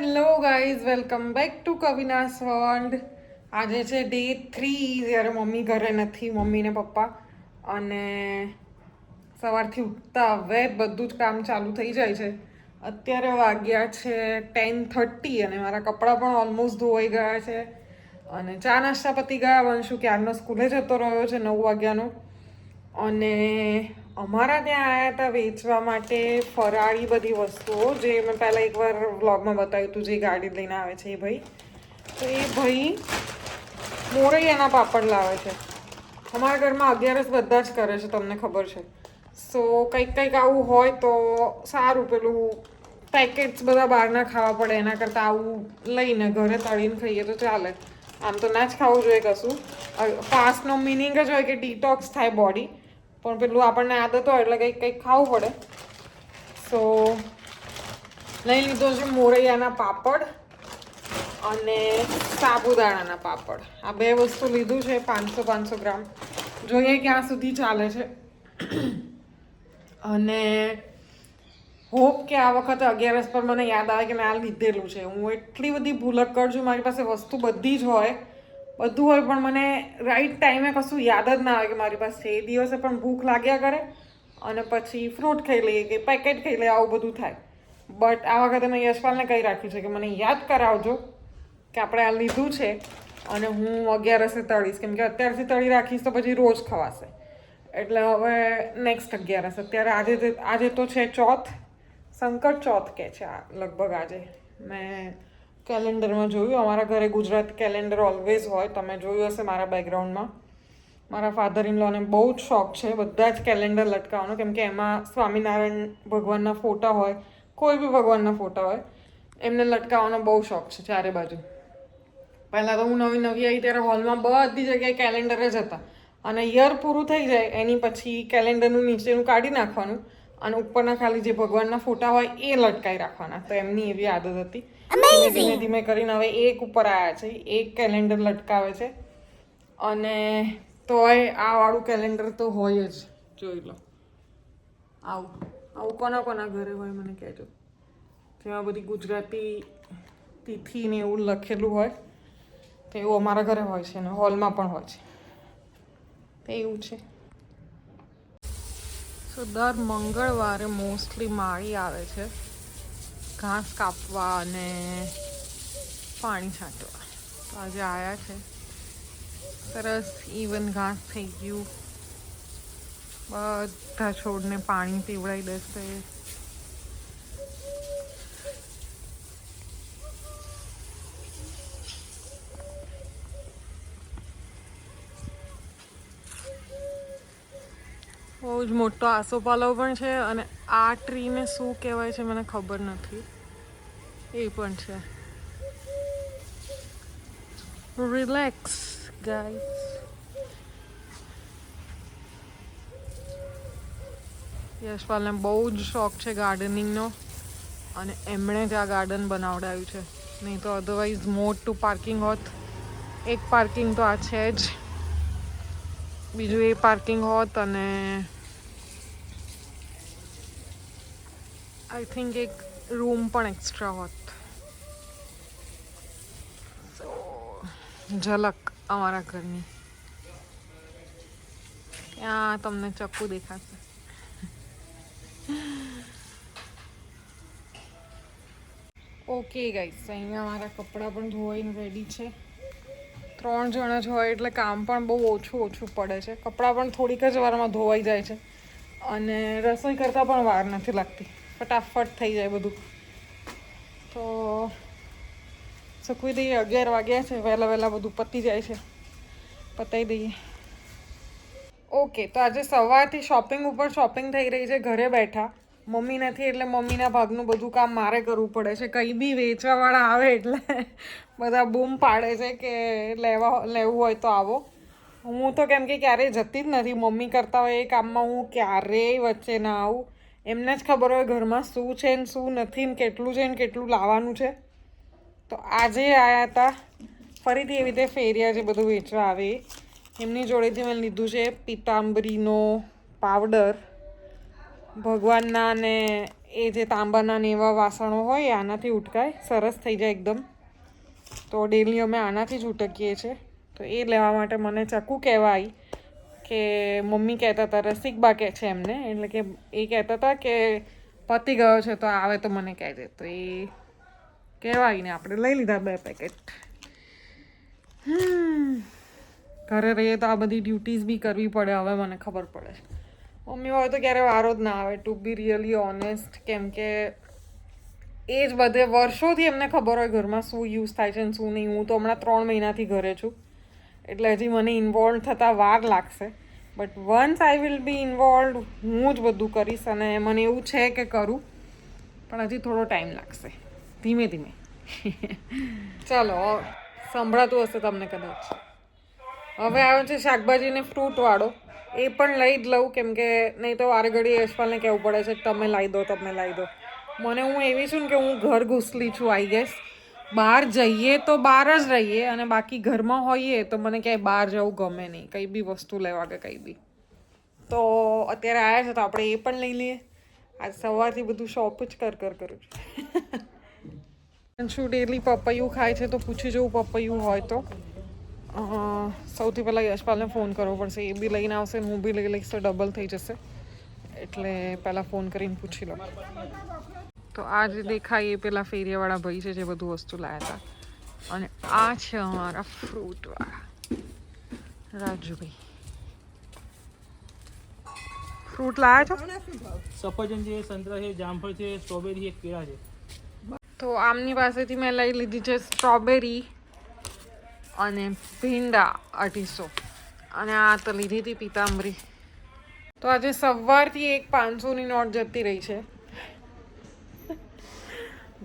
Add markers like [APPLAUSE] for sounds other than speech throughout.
Hello guys welcome back to Kavina's world આજે છે day three જ્યારે મમ્મી ઘરે નથી, મમ્મી ને પપ્પા. અને સવારથી ઉઠતા હવે બધું જ કામ ચાલુ થઈ જાય છે. અત્યારે વાગ્યા છે ટેન થર્ટી અને મારા કપડાં પણ ઓલમોસ્ટ ધોવાઈ ગયા છે. અને ચા નાસ્તા પતી ગયા. વંશુ ક્યારનો સ્કૂલે જતો રહ્યો છે નવ વાગ્યાનો. અને અમારા ત્યાં આવ્યા હતા વેચવા માટે ફરાળી બધી વસ્તુઓ, જે મેં પહેલાં એકવાર વ્લોગમાં બતાવ્યું હતું, જે ગાડી લઈને આવે છે એ ભાઈ. તો એ ભાઈ મોરૈયાના પાપડ લાવે છે. અમારા ઘરમાં અગિયારસ બધા જ કરે છે, તમને ખબર છે. સો કંઈક કંઈક આવું હોય તો સારું, પેલું પેકેટ્સ બધા બહારના ખાવા પડે, એના કરતાં આવું લઈને ઘરે તળીને ખાઈએ તો ચાલે. આમ તો ના જ ખાવું જોઈએ કશું. ફાસ્ટનો મિનિંગ જ હોય કે ડિટોક્સ થાય બોડી પણ પેલું આપણને આદત હોય એટલે કંઈક કંઈક ખાવું પડે. સો લઈ લીધો છે મોરૈયાના પાપડ અને સાબુદાણાના પાપડ. આ બે વસ્તુ લીધું છે, પાંચસો પાંચસો ગ્રામ. જોઈએ ક્યાં સુધી ચાલે છે. અને હોપ કે આ વખતે અગિયારસ પર મને યાદ આવે કે મેં આ લીધેલું છે. હું એટલી બધી ભૂલક છું, મારી પાસે વસ્તુ બધી જ હોય. બધું હોય, પણ મને રાઈટ ટાઈમે કશું યાદ જ ના આવે કે મારી પાસે એ દિવસે પણ ભૂખ લાગ્યા કરે અને પછી ફ્રૂટ ખાઈ લઈએ કે પેકેટ ખાઈ લઈએ, આવું બધું થાય. બટ આ વખતે મેં યશપાલને કહી રાખ્યું છે કે મને યાદ કરાવજો કે આપણે આ લીધું છે અને હું અગિયારસે તળીશ. કેમ કે અત્યારથી તળી રાખીશ તો પછી રોજ ખવાશે. એટલે હવે નેક્સ્ટ અગિયારસ. અત્યારે આજે આજે તો છે ચોથ. સંકટ ચોથ કે છે આ, લગભગ આજે. મેં કેલેન્ડરમાં જોયું. અમારા ઘરે ગુજરાતી કેલેન્ડર ઓલવેઝ હોય. તમે જોયું હશે મારા બેકગ્રાઉન્ડમાં મારા ફાધર ઇન લોને બહુ જ શોખ છે બધા જ કેલેન્ડર લટકાવવાનો. કેમ કે એમાં સ્વામિનારાયણ ભગવાનના ફોટા હોય, કોઈ બી ભગવાનના ફોટા હોય, એમને લટકાવવાનો બહુ શોખ છે ચારે બાજુ. પહેલાં તો હું નવી નવી આવી ત્યારે હોલમાં બધી જગ્યાએ કેલેન્ડર જ હતા. અને યર પૂરું થઈ જાય, એની પછી કેલેન્ડરનું નીચેનું કાઢી નાખવાનું. અને ઉપરના ખાલી જે ભગવાનના ફોટા હોય એ લટકાઈ રાખવાના. તો એમની એવી આદત હતી. ધીમે ધીમે કરીને હવે એક ઉપર આવ્યા છે. એક કેલેન્ડર લટકાવે છે. અને તોય આ વાળું કેલેન્ડર તો હોય જ. જોઈ લો. આવું. આવું કોના કોના ઘરે હોય મને કહેજો. જેમાં બધી ગુજરાતી તિથિ ને એવું લખેલું હોય તો એવું અમારા ઘરે હોય છે અને હોલમાં પણ હોય છે. તો એવું છે. સો દર મંગળવારે મોસ્ટલી માળી આવે છે. ઘાસ કાપવા અને પાણી છાંટવા. તો આજે આવ્યા છે. સરસ ઇવન ઘાસ થઈ ગયું. બધા છોડને પાણી પીવડાવી દેશે. બહુ જ મોટો આસોપાલવ પણ છે અને આ ટ્રીને શું કહેવાય છે મને ખબર નથી. એ પણ છે. રિલેક્સ ગાઈસ યશપાલને બહુ જ શોખ છે ગાર્ડનિંગનો અને એમણે જ આ ગાર્ડન બનાવડાવ્યું છે. નહીં તો અધરવાઇઝ મોટું પાર્કિંગ હોત. એક પાર્કિંગ તો આ છે જ. બીજું એ પાર્કિંગ હોત અને આઈ થિંક એક રૂમ પણ એક્સ્ટ્રા હોત. સો ઝલક અમારા ઘરની. ત્યાં તમને ચક્કુ દેખાશે. ઓકે ગાઈસ અહીંયા મારા કપડાં પણ ધોવાઈને રેડી છે. ત્રણ જણા જ હોય એટલે કામ પણ બહુ ઓછું ઓછું પડે છે. કપડાં પણ થોડીક જ વારમાં ધોવાઈ જાય છે. અને રસોઈ કરતાં પણ વાર નથી લાગતી. ફટાફટ થઈ જાય બધું. તો સૂકવી દઈએ, અગિયાર વાગ્યા છે, વહેલા વહેલા બધું પતી જાય છે. પતાવી દઈએ. ઓકે તો આજે સવારથી શોપિંગ ઉપર શોપિંગ થઈ રહી છે, ઘરે બેઠા. મમ્મી નથી એટલે મમ્મીના ભાગનું બધું કામ મારે કરવું પડે છે. કંઈ બી વેચવાવાળા આવે એટલે બધા બૂમ પાડે છે કે લેવા, લેવું હોય તો આવો. હું તો કેમ કે ક્યારેય જતી જ નથી. મમ્મી કરતા હોય એ કામમાં હું ક્યારેય વચ્ચે ના આવું. એમને જ ખબર હોય ઘરમાં શું છે ને શું નથી ને કેટલું છે ને કેટલું લાવવાનું છે. તો આજે આવ્યા હતા ફરીથી એવી રીતે ફેરિયા જે બધું વેચવા આવે, એમની જોડેથી મેં લીધું છે પિતાંબરીનો પાવડર. ભગવાનના ને એ જે તાંબાના ને એવા વાસણો હોય આનાથી ઉટકાય, સરસ થઈ જાય એકદમ. તો ડેલી અમે આનાથી જ ઉટકીએ છીએ. તો એ લેવા માટે મને ચક્કુ કહેવા આવી કે મમ્મી કહેતા હતા રસિકબા કહે છે એમને. એટલે કે એ કહેતા હતા કે પતી ગયો છે, તો આવે તો મને કહેજે તો એ કહેવાય ને આપણે. લઈ લીધા બે પેકેટ. ઘરે રહીએ તો આ બધી ડ્યુટીઝ બી કરવી પડે, હવે મને ખબર પડે. મમ્મી હોય તો ક્યારે વારો જ ના આવે. ટુ બી રિયલી ઓનેસ્ટ કેમ કે એ જ બધે વર્ષોથી એમને ખબર હોય ઘરમાં શું યુઝ થાય છે ને શું નહીં. હું તો હમણાં ત્રણ મહિનાથી ઘરે છું. એટલે હજી મને ઇન્વોલ્વ થતાં વાર લાગશે. But once I will be involve હું જ બધું કરીશ અને મને એવું છે કે કરું. પણ હજી થોડો ટાઈમ લાગશે. ધીમે ધીમે. ચાલો સંભળાતું હશે તમને કદાચ. હવે આવે છે શાકભાજી ને ફ્રૂટ એ પણ લઈ જ લઉં કેમ કે નહીં તો વારે ઘડી યશપાલને કહેવું પડે છે, તમે લાવી દો, તમે લાવી દો. મને હું એવી છું ને કે હું ઘર ઘૂસલી છું આઈ ગેસ બહાર જઈએ તો બહાર જ રહીએ અને બાકી ઘરમાં હોઈએ તો મને ક્યાંય બહાર જવું ગમે નહીં, કંઈ બી વસ્તુ લેવા કે કંઈ બી. તો અત્યારે આવ્યા છે તો આપણે એ પણ લઈ લઈએ. આજ સવારથી બધું શોપ જ કર કર, કરું છું. [LAUGHS] શું ડેલી પપૈયું ખાય છે તો પૂછી જવું પપૈયું હોય તો. સૌથી પહેલાં યશપાલને ફોન કરવો પડશે. એ બી લઈને આવશે હું બી લઈ લઈશ તો ડબલ થઈ જશે. એટલે પહેલાં ફોન કરીને પૂછી લો તો આ જે દેખાય એ પેલા ફેરિયાવાળા ભાઈ છે જે બધું વસ્તુ લાવ્યા હતા અને આ છે અમારા ફ્રૂટવાળા. રાજુભાઈ. ફ્રૂટ લાવ્યા છો? સફરજન છે સંતરા છે જામફળ છે સ્ટ્રોબેરી છે કેળા છે. તો આમની પાસેથી મેં લઈ લીધી છે સ્ટ્રોબેરી અને ભીંડા અઢીસો. અને આ તો લીધી હતી પીતાંબરી. તો આજે સવારથી એક પાંચસોની નોટ જતી રહી છે.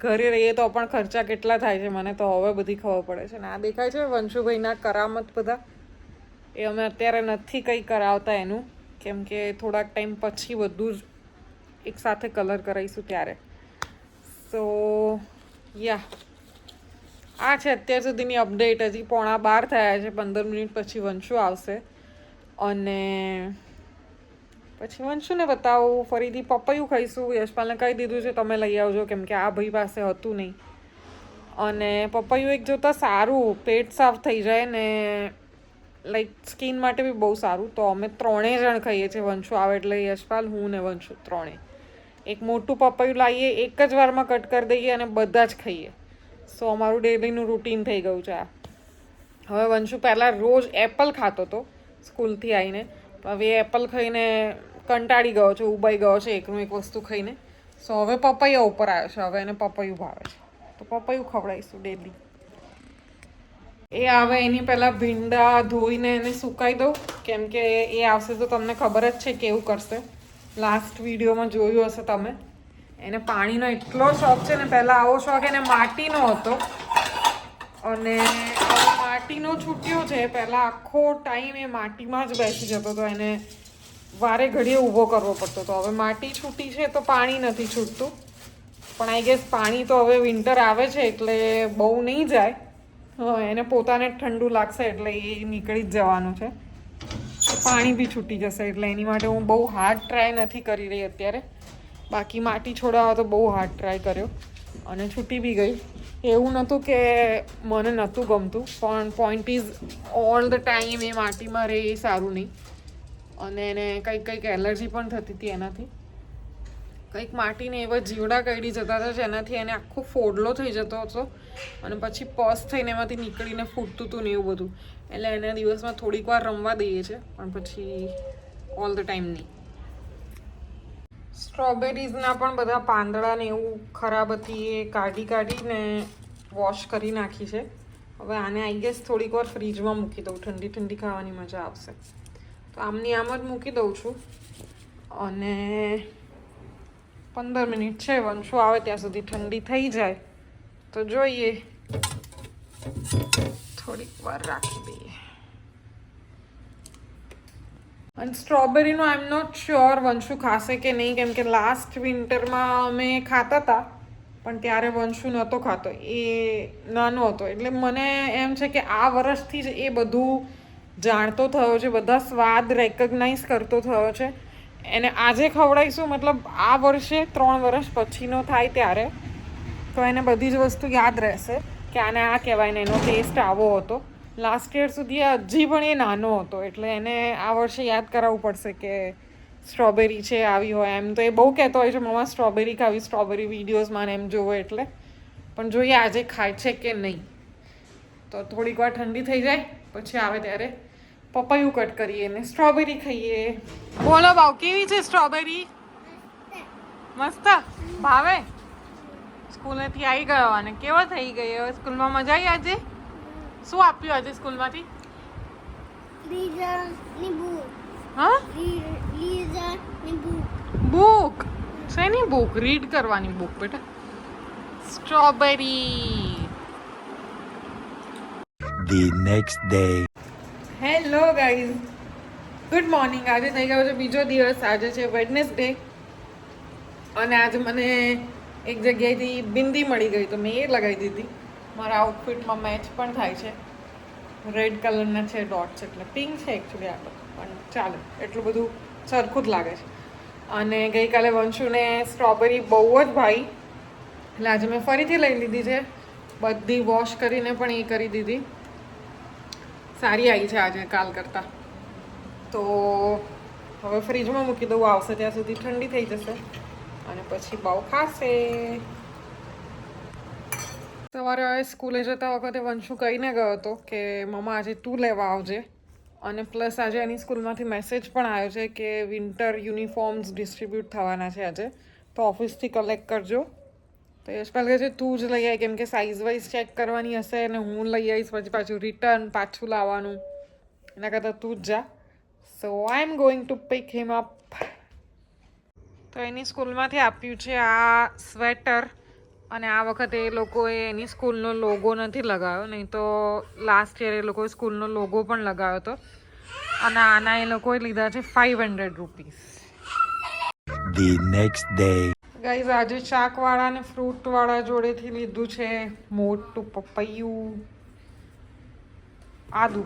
ઘરે રહીએ તો પણ ખર્ચા કેટલા થાય છે, મને તો હવે બધી ખબર પડે છે. ને આ દેખાય છે વંશુભાઈના કરામત બધા. એ અમે અત્યારે નથી કંઈ કરાવતા એનું, કેમ કે થોડાક ટાઈમ પછી બધું જ એકસાથે કલર કરાવીશું ત્યારે. સો યા આ છે અત્યાર સુધીની અપડેટ. હજી પોણા બાર થયા છે, પંદર મિનિટ પછી વંશુ આવશે. અને પછી વંશુને બતાવું ફરીથી પપૈયું ખાઈશું. યશપાલને કહી દીધું છે, તમે લઈ આવજો, કેમ કે આ ભાઈ પાસે હતું નહીં. અને પપૈયું એક જોતા સારું, પેટ સાફ થઈ જાય ને લાઈક સ્કિન માટે બી બહુ સારું. તો અમે ત્રણેય જણ ખાઈએ છીએ, વંશુ આવે એટલે યશપાલ, હું ને વંશુ ત્રણેય એક મોટું પપૈયું લાવીએ એક જ વારમાં કટ કરી દઈએ અને બધા જ ખાઈએ. સો અમારું ડેલીનું રૂટીન થઈ ગયું છે આ. હવે વંશુ પહેલાં રોજ એપલ ખાતો હતો સ્કૂલથી આવીને હવે એપલ ખાઈને કંટાળી ગયો છે, ઉબાઈ ગયો છે, એકનું એક વસ્તુ ખાઈને. સો હવે પપૈયા ઉપર આવ્યો છે, હવે એને પપૈયું ભાવે છે. તો પપૈયું ખવડાવીશું ડેલી એ આવે એની પહેલાં ભીંડા ધોઈને એને સુકાઈ દઉં. કેમ કે એ આવશે તો તમને ખબર જ છે કેવું કરશે. લાસ્ટ વિડીયોમાં જોયું હશે તમે. એને પાણીનો એટલો શોખ છે ને, પહેલાં આવો શોખ એને માટીનો હતો. અને માટીનો છૂટ્યો છે. પહેલાં આખો ટાઈમ એ માટીમાં જ બેસી જતો હતો. એને વારે ઘડીએ ઊભો કરવો પડતો હતો. હવે માટી છૂટી છે તો પાણી નથી છૂટતું. પણ આઈ ગેસ પાણી તો હવે વિન્ટર આવે છે એટલે બહુ નહીં જાય. એને પોતાને ઠંડુ લાગશે એટલે એ નીકળી જ જવાનું છે. પાણી બી છૂટી જશે એટલે એની માટે હું બહુ હાર્ડ ટ્રાય નથી કરી રહી અત્યારે. બાકી માટી છોડાવવા તો બહુ હાર્ડ ટ્રાય કર્યો. અને છૂટી બી ગઈ. એવું નહોતું કે મને નહોતું ગમતું, પણ point is all the time એ માટીમાં રહે એ સારું નહીં. અને એને કંઈક કંઈક એલર્જી પણ થતી હતી એનાથી. કંઈક માટીને એવા જીવડા કરડી જતા હતા જેનાથી એને આખો ફોડલો થઈ જતો હતો. અને પછી પસ થઈને એમાંથી નીકળીને ફૂટતું હતું ને એવું બધું. એટલે એને દિવસમાં થોડીક વાર રમવા દઈએ છે, પણ પછી ઓલ ધ ટાઈમ નહીં. સ્ટ્રોબેરીઝના પણ બધા પાંદડા ને એવું ખરાબ હતી એ કાઢી કાઢીને વોશ કરી નાખી છે. હવે આને આઈ ગેસ થોડીક વાર ફ્રીજમાં મૂકી દઉં. ઠંડી ઠંડી ખાવાની મજા આવશે. તો આમની આમ જ મૂકી દઉં છું. અને પંદર મિનિટ છે, વંશો આવે ત્યાં સુધી ઠંડી થઈ જાય. તો જોઈએ. થોડીક વાર રાખી દઈએ. અને સ્ટ્રોબેરીનો આઈ એમ નોટ શ્યોર વંશુ ખાશે કે નહીં, કેમ કે લાસ્ટ વિન્ટરમાં અમે ખાતા હતા, પણ ત્યારે વંશુ નહોતો ખાતો. એ નાનો હતો. એટલે મને એમ છે કે આ વર્ષથી જ એ બધું જાણતો થયો છે, બધા સ્વાદ રેકગ્નાઇઝ કરતો થયો છે. એને આજે ખવડાવીશું, મતલબ આ વર્ષે ત્રણ વર્ષ પછીનો થાય ત્યારે. તો એને બધી જ વસ્તુ યાદ રહેશે કે આને આ કહેવાય ને એનો ટેસ્ટ આવો હતો. લાસ્ટ યર સુધી હજી પણ એ નાનો હતો, એટલે એને આ વર્ષે યાદ કરાવવું પડશે કે સ્ટ્રોબેરી છે, આવી હોય. એમ તો એ બહુ કહેતો હોય છે, મમ્મા સ્ટ્રોબેરી ખાવી સ્ટ્રોબેરી વિડીયોઝમાં એમ જોવો એટલે. પણ જોઈએ આજે ખાય છે કે નહીં. તો થોડીક વાર ઠંડી થઈ જાય, પછી આવે ત્યારે પપૈયું કટ કરીએ ને સ્ટ્રોબેરી ખાઈએ. બોલો ભાવ, કેવી છે સ્ટ્રોબેરી મસ્ત? ભાવે? સ્કૂલેથી આવી ગયો અને કેવો થઈ ગયો? સ્કૂલમાં મજા આવી આજે? શું આપ્યું આજે સ્કૂલમાંથી? લીઝરની બુક. હા? લીઝરની બુક. બુક? શેની બુક? રીડ કરવાની બુક બેટા. Strawberry. The next day. Hello guys good morning આજે થઈ ગયો છે બીજો દિવસ. આજે છે વેડનેસડે અને આજે મને એક જગ્યાએથી બિંદી મળી ગઈ તો મેં એ લગાવી દીધી. મારા આઉટફિટમાં મેચ પણ થાય છે. રેડ કલરના છે ડોટ્સ એટલે પિંક છે એકચ્યુઅલી આ પણ ચાલે, એટલું બધું સરખું જ લાગે છે. અને ગઈકાલે વંશુને સ્ટ્રોબેરી બહુ જ ભાઈ. એટલે આજે મેં ફરીથી લઈ લીધી છે. બધી વોશ કરીને પણ એ કરી દીધી. સારી આવી છે આજે કાલ કરતાં. તો હવે ફ્રીજમાં મૂકી દઉં, આવશે ત્યાં સુધી ઠંડી થઈ જશે. અને પછી બહુ ખાશે. સવારે સ્કૂલે જતા વખતે વંશુ કહીને ગયો હતો કે, મમ્મા, આજે તું લેવા આવજે. અને પ્લસ આજે એની સ્કૂલમાંથી મેસેજ પણ આવ્યો છે કે, વિન્ટર યુનિફોર્મ્સ ડિસ્ટ્રીબ્યુટ થવાના છે આજે, તો ઓફિસથી કલેક્ટ કરજો. તો યશપાલ કહે છે, તું જ લઈ આવી કેમ કે સાઇઝ વાઇઝ ચેક કરવાની હશે અને હું લઈ આવીશ, પછી પાછું રિટર્ન પાછું લાવવાનું. એના કરતાં તું જ જા. So I am going to pick him up તો એની સ્કૂલમાંથી આપ્યું છે આ સ્વેટર. અને આ વખતે એ લોકોએ એની સ્કૂલનો લોગો નથી લગાવ્યો નહીં તો લાસ્ટ યર એ લોકોએ સ્કૂલનો લોગો પણ લગાવ્યો હતો. અને આના એ લોકોએ લીધા છે five hundred rupees The next day. Guys આજે શાકવાળા અને ફ્રૂટવાળા જોડેથી લીધું છે મોટું પપૈયું આદુ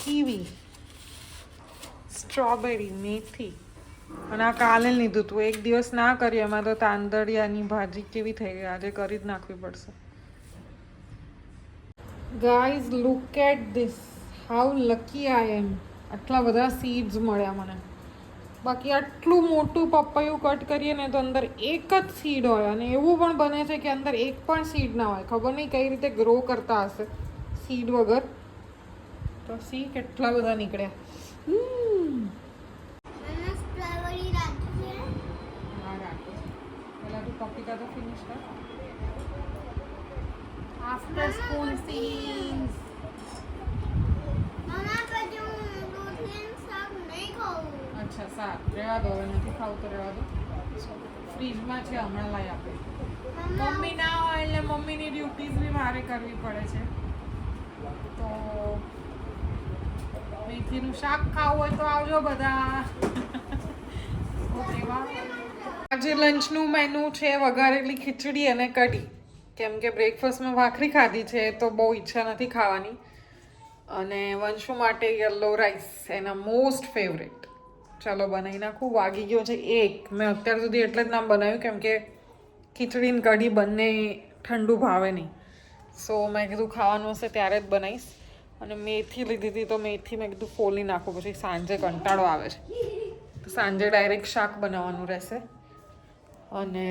કીવી સ્ટ્રોબેરી મેથી. અને આ કાલે લીધું તું એક દિવસ ના કરી એમાં તો તાંદળિયાની ભાજી કેવી થઈ ગઈ, આજે કરી જ નાખવી પડશે. Guys look at this how lucky I am આટલા બધા સીડ્સ મળ્યા મને. બાકી આટલું મોટું પપૈયું કટ કરીએ ને તો અંદર એક જ સીડ હોય અને એવું પણ બને છે કે અંદર એક પણ સીડ ના હોય. ખબર નહીં કઈ રીતે ગ્રો કરતા હશે સીડ વગર. તો સી કેટલા બધા નીકળ્યા હમ. મને સ્ટ્રોબેરી રાખી છે હા, રાખો. મમ્મા પછી હું રોટલીનું શાક નહીં ખાઉં અચ્છા સારું રહેવા દો હવે નથી ખાવું તો રહેવા દો ફ્રીજમાં છે હમણાં લાવી આપે મમ્મી ના હોય એટલે મમ્મીની ડ્યુટીઝ બી મારે કરવી પડે છે તો મેથીનું શાક ખાવું હોય તો આવજો બધા ઓકે આજે લંચનું મેનુ છે, વઘારેલી ખીચડી અને કઢી. કેમ કે બ્રેકફાસ્ટમાં ભાખરી ખાધી છે, તો બહુ ઈચ્છા નથી ખાવાની. અને વંશુ માટે યલો રાઈસ એના મોસ્ટ ફેવરેટ ચાલો બનાવી નાખું. વાગી ગયો છે એક. મેં અત્યાર સુધી એટલે જ નામ બનાવ્યું, કેમ કે ખીચડી ને કઢી બંને ઠંડુ ભાવે નહીં. સો મેં કીધું ખાવાનું હશે ત્યારે જ બનાવીશ. અને મેથી લીધી હતી, તો મેથી મેં કીધું ફોલી નાખું, પછી સાંજે કંટાળો આવે છે. સાંજે ડાયરેક્ટ શાક બનાવવાનું રહેશે. અને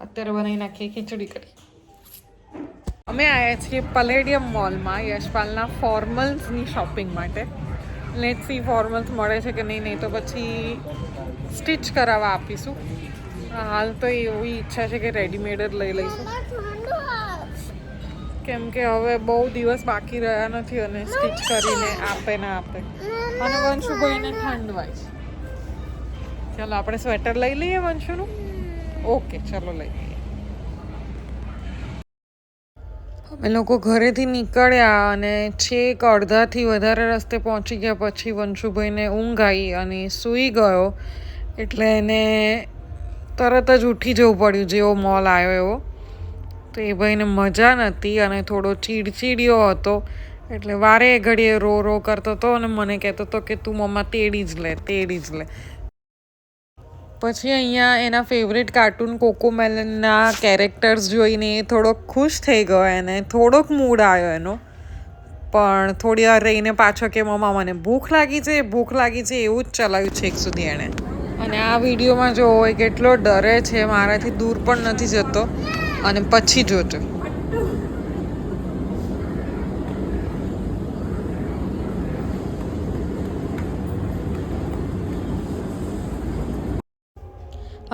અત્યારે બનાવી નાખીએ ખીચડી કરી અમે આવ્યા છીએ પલેડિયમ મોલમાં યશપાલના ફોર્મલ્સની શોપિંગ માટે. લેટ સી ફોર્મલ્સ મળે છે કે નહીં નહીં તો પછી સ્ટિચ કરાવવા આપીશું. હાલ તો એવી ઈચ્છા છે કે રેડીમેડ જ લઈ લઈશું. કેમ કે હવે બહુ દિવસ બાકી રહ્યા નથી અને સ્ટિચ કરીને આપે ના આપે. અને વંશુભાઈને ઠંડ વાય ચાલો, આપણે સ્વેટર લઈ લઈએ વંશુનું? ઓકે, ચાલો લઈ લઈએ. અમે લોકો ઘરેથી નીકળ્યા અને છેક અડધાથી વધારે રસ્તે પહોંચી ગયા પછી વંશુભાઈને ઊંઘ આવી અને સૂઈ ગયો. એટલે એને તરત જ ઉઠી જવું પડ્યું, જેવો મોલ આવ્યો એવો. તો એ ભાઈને મજા નહોતી અને થોડો ચીડચીડ્યો હતો. એટલે વારે ઘડીએ રો રો કરતો હતો અને મને કહેતો હતો કે, તું મમ્મા, તેડી જ લે, તેડી જ લે. પછી અહીંયા એના ફેવરેટ કાર્ટૂન કોકોમેલનના કેરેક્ટર્સ જોઈને થોડોક ખુશ થઈ ગયો એને. થોડોક મૂડ આવ્યો એનો. પણ થોડી વાર રહીને પાછો કે, મમ્મા, મને ભૂખ લાગી છે, ભૂખ લાગી છે, એવું જ ચલાવ્યું છે એક સુધી એણે. અને આ વિડીયોમાં જો એ કેટલો ડરે છે, મારાથી દૂર પણ નથી જતો. અને પછી જોજો.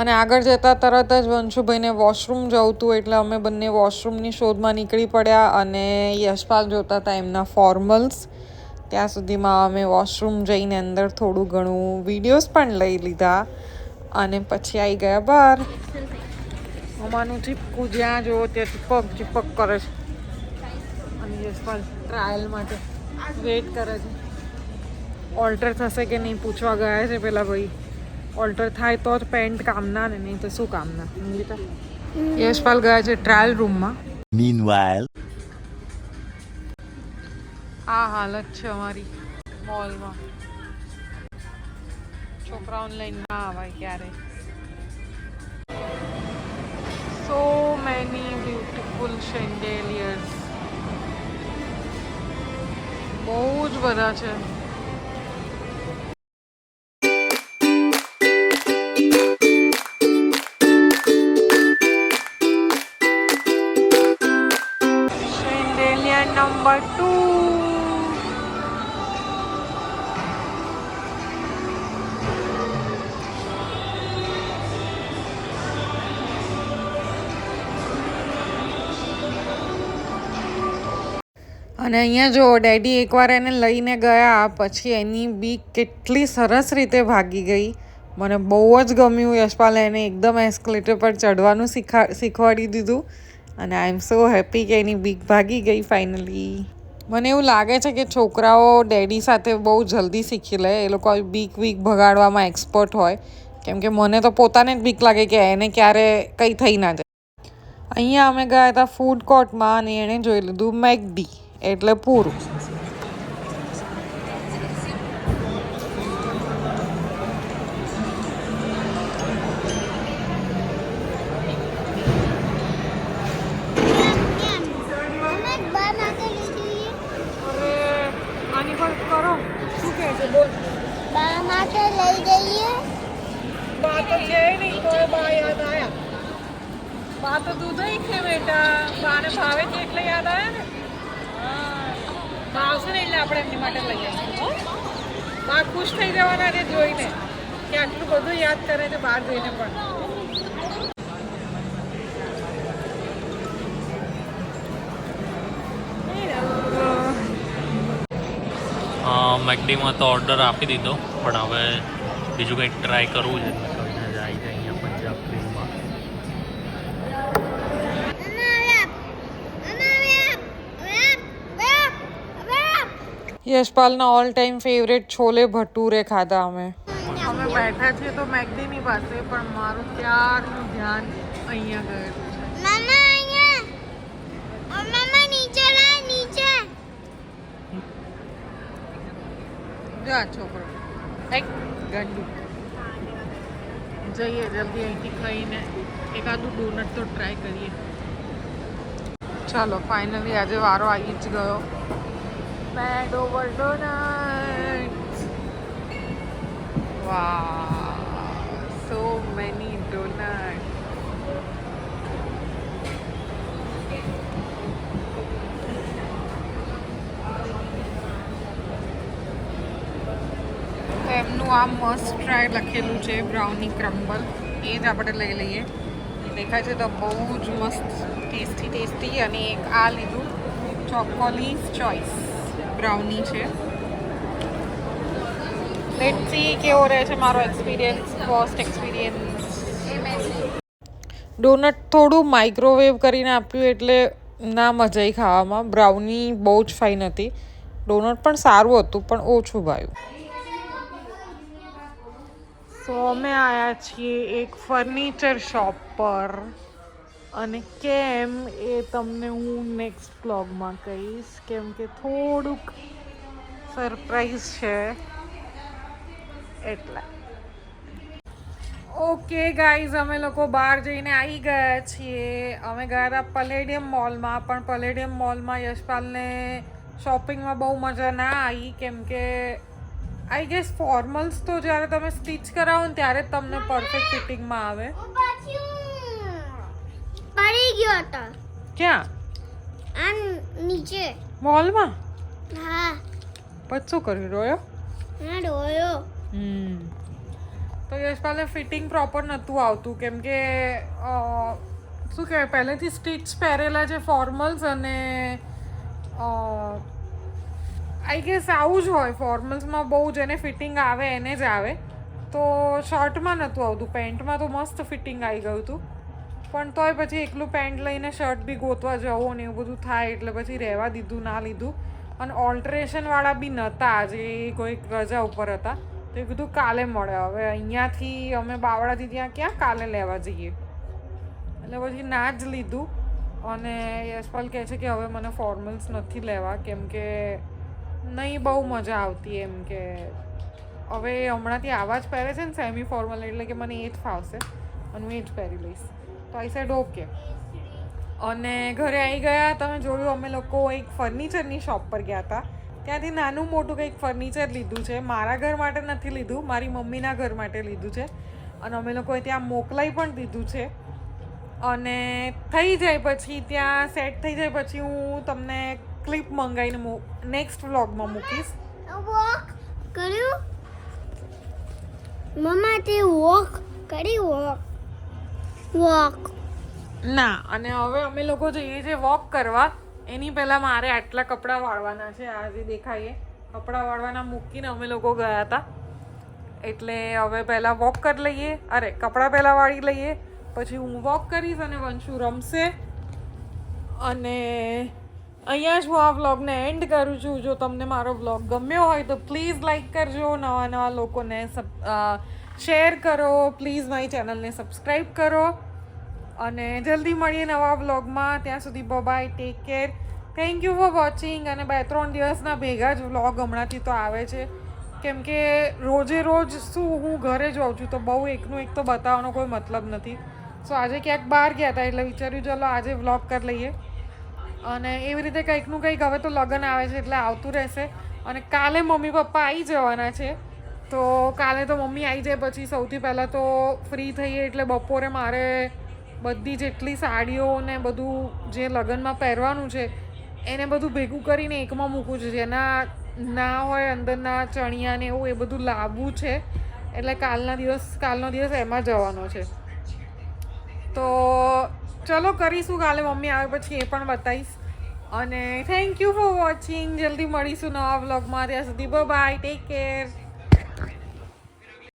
અને આગળ જતાં તરત જ વંશુભાઈને વોશરૂમ જવું હતું એટલે અમે બંને વોશરૂમની શોધમાં નીકળી પડ્યા અને યશપાલ જોતા હતા એમના ફોર્મલ્સ. ત્યાં સુધીમાં અમે વોશરૂમ જઈને અંદર થોડું ઘણું વિડીયોઝ પણ લઈ લીધા અને પછી આવી ગયા બહાર. અમાનું ચીપકું જ્યાં જુઓ ત્યાં ચીપક ચીપક કરે છે. અને યશપાલ ટ્રાયલ માટે વેઇટ કરે છે. ઓલ્ટર થશે કે નહીં પૂછવા ગયા છે પેલા ભાઈ. ઓલ્ટર થાય તો જ પેન્ટ કામના ને નહીં તો શું કામના? યશપાલ ગયા છે ટ્રાયલ રૂમમાં મીનવાઇલ આ હાલત છે અમારી મોલમાં છોકરાઓને લઈને ના આવાય ક્યારે. સો મેની બ્યુટીફુલ શેન્ડેલિયર્સ બહુ જ બધા છે. Number two. અને અહીંયા જો ડેડી એકવાર એને લઈને ગયા, પછી એની બીક કેટલી સરસ રીતે ભાગી ગઈ મને બહુ જ ગમ્યું યશપાલે એને એકદમ એસ્કલેટર પર ચડવાનું શીખા, શીખવાડી દીધું અને આઈ એમ સો હેપી કે એની બીક ભાગી ગઈ ફાઇનલી મને એવું લાગે છે કે છોકરાઓ ડેડી સાથે બહુ જલ્દી શીખી લે. એ લોકો બીક વીક ભગાડવામાં એક્સપર્ટ હોય. કેમ કે મને તો પોતાને જ બીક લાગે કે એને ક્યારે કંઈ થઈ ના જાય. અહીંયા અમે ગયા હતા ફૂડ કોર્ટમાં અને એણે જોઈ લીધું મેગડી એટલે પૂરું. બહાર જઈને પણ મેકડીમાં તો ઓર્ડર આપી દીધો પણ હવે બીજું કંઈક ટ્રાય કરવું છે તો એને જાય છે અહીંયા પંજાબ ક્રીમમાં યશપાલના all time favourite chole bhature ખાધા અમે અમે બેઠા છીએ તો મેકડીની પાસે પણ મારું ત્યારનું ધ્યાન અહીંયા ગયેલું છે મમ્મા અહીંયા મમ્મા નીચે લાય નીચે. જા છોકરો. એક ગંડુ. જઈએ જલ્દી અહીંથી ખાઈને. એકાદું ડોનટ તો ટ્રાય કરીએ. ચાલો ફાઇનલી આજે વારો આવી જ ગયો. બેડ ઓવર ડોનટ વાહ સો મેની ડોનટ તો એમનું આ મસ્ત ટ્રાય લખેલું છે બ્રાઉની ક્રમ્બલ એ જ આપણે લઈ લઈએ. દેખાય છે તો બહુ જ મસ્ત ટેસ્ટી ટેસ્ટી અને એક આ લીધું ચોકોલીસ ચોઈસ બ્રાઉની છે. લેટ સી કેવો રહે છે મારો એક્સપિરિયન્સ ફર્સ્ટ એક્સપિરિયન્સ ડોનટ થોડું માઇક્રોવેવ કરીને આપ્યું એટલે ના મજા આવી ખાવામાં. બ્રાઉની બહુ જ ફાઇન હતી. ડોનટ પણ સારું હતું પણ ઓછું ભાવ્યું. સો અમે આવ્યા છીએ એક ફર્નિચર શોપ પર. અને કેમ એ તમને હું નેક્સ્ટ બ્લોગમાં કહીશ. કેમ કે થોડુંક સરપ્રાઈઝ છે. એટલે. ઓકે ગાઈઝ અમે લોકો બહાર જઈને આવી ગયા છીએ. અમે ગયા હતા પલેડિયમ મોલમાં પણ પલેડિયમ મોલમાં યશપાલને શોપિંગમાં બહુ મજા ના આવી કેમ કે આઈ ગેસ ફોર્મલ્સ તો જ્યારે તમે સ્ટીચ કરાવો ને ત્યારે જ તમને પરફેક્ટ ફિટિંગમાં આવે. પડી ગયો હતો ક્યાં? આ નીચે. મોલમાં હા. પછી શું કર્યું રોયો? હા હમ તો યશપાલને ફિટિંગ પ્રોપર નહોતું આવતું. કેમ કે શું કહેવાય, પહેલેથી સ્ટીચ પહેરેલા છે ફોર્મલ્સ અને આઈ ગેસ આવું જ હોય. ફોર્મલ્સમાં બહુ જેને ફિટિંગ આવે એને જ આવે. તો શર્ટમાં નહોતું આવતું. પેન્ટમાં તો મસ્ત ફિટિંગ આવી ગયું હતું. પણ તોય પછી એકલું પેન્ટ લઈને શર્ટ બી ગોતવા જવું ને એવું બધું થાય એટલે પછી રહેવા દીધું, ના લીધું. અને ઓલ્ટરેશનવાળા બી નહોતા આજે કોઈક રજા ઉપર હતા. તો એ કીધું કાલે મળે. હવે અહીંયાથી અમે બાવળાથી ત્યાં ક્યાં કાલે લેવા જઈએ? એટલે પછી ના જ લીધું. અને યશપાલ કહે છે કે હવે મને ફોર્મલ્સ નથી લેવા, કેમ કે નહીં બહુ મજા આવતી એમ કે હવે હમણાંથી આવા જ પહેરે છે ને સેમી ફોર્મલ એટલે કે મને એ જ ફાવશે અને હું એ જ પહેરી લઈશ. તો આઈ સેડ ઓકે અને ઘરે આવી ગયા, તમે જોયું, અમે લોકો એક ફર્નિચરની શોપ પર ગયા હતા. ત્યાંથી નાનું મોટું કંઈક ફર્નિચર લીધું છે. મારા ઘર માટે નથી લીધું મારી મમ્મીના ઘર માટે લીધું છે. અને અમે લોકોએ ત્યાં મોકલાઈ પણ દીધું છે. અને થઈ જાય પછી ત્યાં સેટ થઈ જાય પછી હું તમને ક્લિપ મંગાવીને નેક્સ્ટ વ્લોગમાં મૂકીશ. વોક કર્યું? મમ્મા તે વોક કરી વોક વોક ના અને હવે અમે લોકો જઈએ છીએ વોક કરવા. એની પહેલાં મારે આટલા કપડાં વાળવાના છે. આજે દેખાઈએ, કપડાં વાળવાના મૂકીને અમે લોકો ગયા હતા. એટલે હવે પહેલાં વોક કરી લઈએ. અરે, કપડાં પહેલાં વાળી લઈએ. પછી હું વોક કરીશ અને વંશુ રમશે. અને અહીંયા જ હું આ વ્લોગને એન્ડ કરું છું. જો તમને મારો વ્લોગ ગમ્યો હોય તો પ્લીઝ લાઇક કરજો. નવા નવા લોકોને શેર કરો. પ્લીઝ મારી ચેનલને સબસ્ક્રાઈબ કરો. અને જલ્દી મળીએ નવા વ્લોગમાં. ત્યાં સુધી bye take care thank you for watching અને બે, ત્રણ દિવસના ભેગા જ વ્લોગ હમણાંથી તો આવે છે. કેમ કે રોજે રોજ શું હું ઘરે જ હોઉં છું, તો બહુ એકનું એક તો બતાવવાનો કોઈ મતલબ નથી. સો આજે ક્યાંક બહાર ગયા હતા એટલે વિચાર્યું ચાલો આજે વ્લોગ કરી લઈએ. અને એવી રીતે કંઈકનું કંઈક હવે તો લગ્ન આવે છે એટલે આવતું રહેશે. અને કાલે મમ્મી પપ્પા આવી જવાના છે, તો કાલે તો મમ્મી આવી જાય પછી સૌથી પહેલાં તો ફ્રી થઈએ એટલે બપોરે મારે બધી જેટલી સાડીઓ ને બધું જે લગ્નમાં પહેરવાનું છે, એને બધું ભેગું કરીને એકમાં મૂકવું છે. જેના ના હોય, અંદરના ચણિયા ને એવું એ બધું લાવવું છે. એટલે કાલના દિવસ, કાલનો દિવસ એમાં જવાનો છે. તો ચલો કરીશું, કાલે મમ્મી આવે પછી એ પણ બતાવીશ. અને થેન્ક યુ ફોર વોચિંગ જલ્દી મળીશું નવા વ્લોગમાં ત્યાં સુધી બાય ટેક કેર